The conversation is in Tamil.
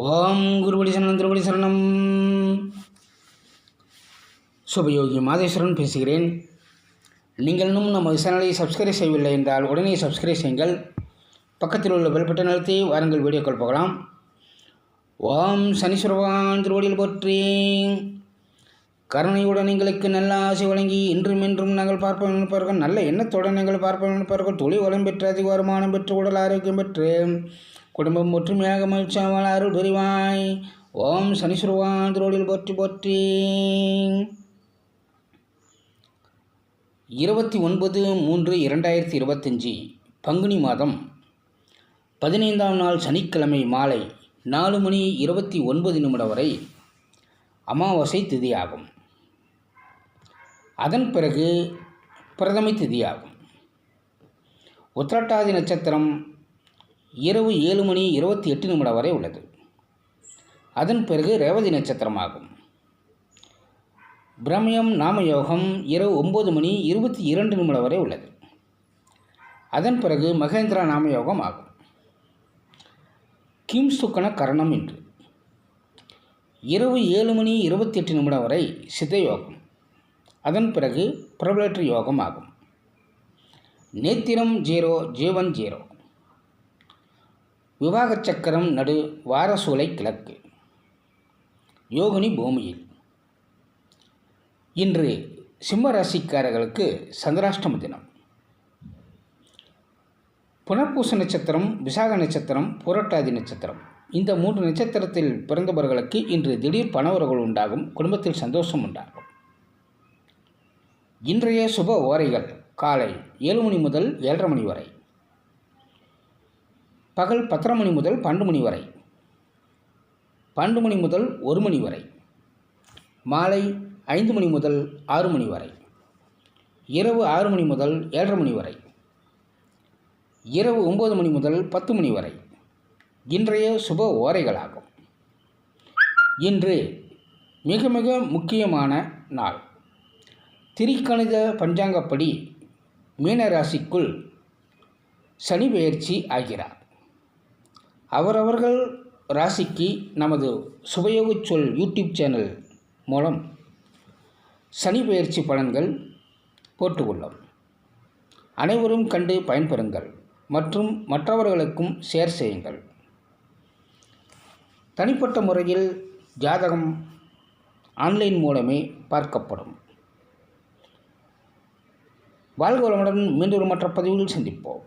ஓம் குருபடி சரணம் திருபடி சரணம். சுபயோகி மாதேஸ்வரன் பேசுகிறேன். நீங்கள் இன்னும் நமது சேனலை சப்ஸ்கிரைப் செய்யவில்லை என்றால் உடனே சப்ஸ்கிரைப் செய்யுங்கள். பக்கத்தில் உள்ள பெல் பட்டன் அழுத்தி வாருங்கள் வீடியோக்கள் போகலாம். ஓம் சனீஸ்வரவான் திருவடியில் போற்றி. கருணையுடன் எங்களுக்கு நல்ல ஆசை வழங்கி இன்றும் இன்றும் நாங்கள் பார்ப்போம் நினைப்பார்கள் நல்ல எண்ணத்துடன் நீங்கள் பார்ப்போம் நினைப்பார்கள் தொழில் வளம் பெற்று அதிக வருமானம் பெற்று உடல் ஆரோக்கியம் பெற்று குடும்பம் ஒற்றுமையாக மகிழ்ச்சியாமல் அருள் புரிவாய். ஓம் சனீஸ்வரவான் திருவடியில் போற்றி போற்றி. இருபத்தி ஒன்பது மூன்று இரண்டாயிரத்தி இருபத்தஞ்சி பங்குனி மாதம் பதினைந்தாம் நாள் சனிக்கிழமை மாலை நாலு மணி இருபத்தி ஒன்பது நிமிடம் வரை அமாவாசை திதியாகும். அதன் பிறகு பிரதமை திதியாகும். உத்திரட்டாதி நட்சத்திரம் இரவு ஏழு மணி இருபத்தி எட்டு நிமிடம் வரை உள்ளது. அதன் பிறகு ரேவதி நட்சத்திரமாகும். பிரமயம் நாமயோகம் இரவு ஒம்பது மணி இருபத்தி இரண்டு நிமிடம் வரை உள்ளது. அதன் பிறகு மகேந்திரா நாமயோகம் ஆகும். கிம் சுக்கன கரணம் என்று இரவு ஏழு மணி இருபத்தி எட்டு நிமிடம் வரை சித்த யோகம். அதன் பிறகு பிரபலேட்டரி யோகம் ஆகும். நேத்திரம் ஜீரோ ஜீவன் ஜீரோ. விவாக சக்கரம் நடு வாரசூலை கிழக்கு. யோகினி பூமியில். இன்று சிம்ம ராசிக்காரர்களுக்கு சந்திராஷ்டம தினம். புனர்பூச நட்சத்திரம் விசாக நட்சத்திரம் புரட்டாதி நட்சத்திரம். இந்த மூன்று நட்சத்திரத்தில் பிறந்தவர்களுக்கு இன்று திடீர் பணவரவுகள் உண்டாகும் குடும்பத்தில் சந்தோஷம் உண்டாகும். இன்றைய சுப ஓரைகள் காலை ஏழு மணி முதல் ஏழரை மணி வரை. பகல் பத்தரை மணி முதல் பன்னெண்டு மணி வரை. பன்னெண்டு மணி முதல் ஒரு மணி வரை. மாலை ஐந்து மணி முதல் ஆறு மணி வரை. இரவு ஆறு மணி முதல் ஏழரை மணி வரை. இரவு ஒம்பது மணி முதல் பத்து மணி வரை. இன்றைய சுப ஓரைகளாகும். இன்று மிக மிக முக்கியமான நாள். திரிக்கணித பஞ்சாங்கப்படி மீனராசிக்குள் சனி பெயர்ச்சி ஆகிறார். அவரவர்கள் ராசிக்கு நமது சுபயோகச் சொல் யூடியூப் சேனல் மூலம் சனி பயிற்சி பலன்கள் போட்டுக்கொள்ளும் அனைவரும் கண்டு பயன்பெறுங்கள் மற்றும் மற்றவர்களுக்கும் ஷேர் செய்யுங்கள். தனிப்பட்ட முறையில் ஜாதகம் ஆன்லைன் மூலமே பார்க்கப்படும். வாழ்க வளமுடன் மீண்டும் மற்ற பதிவில் சந்திப்போம்.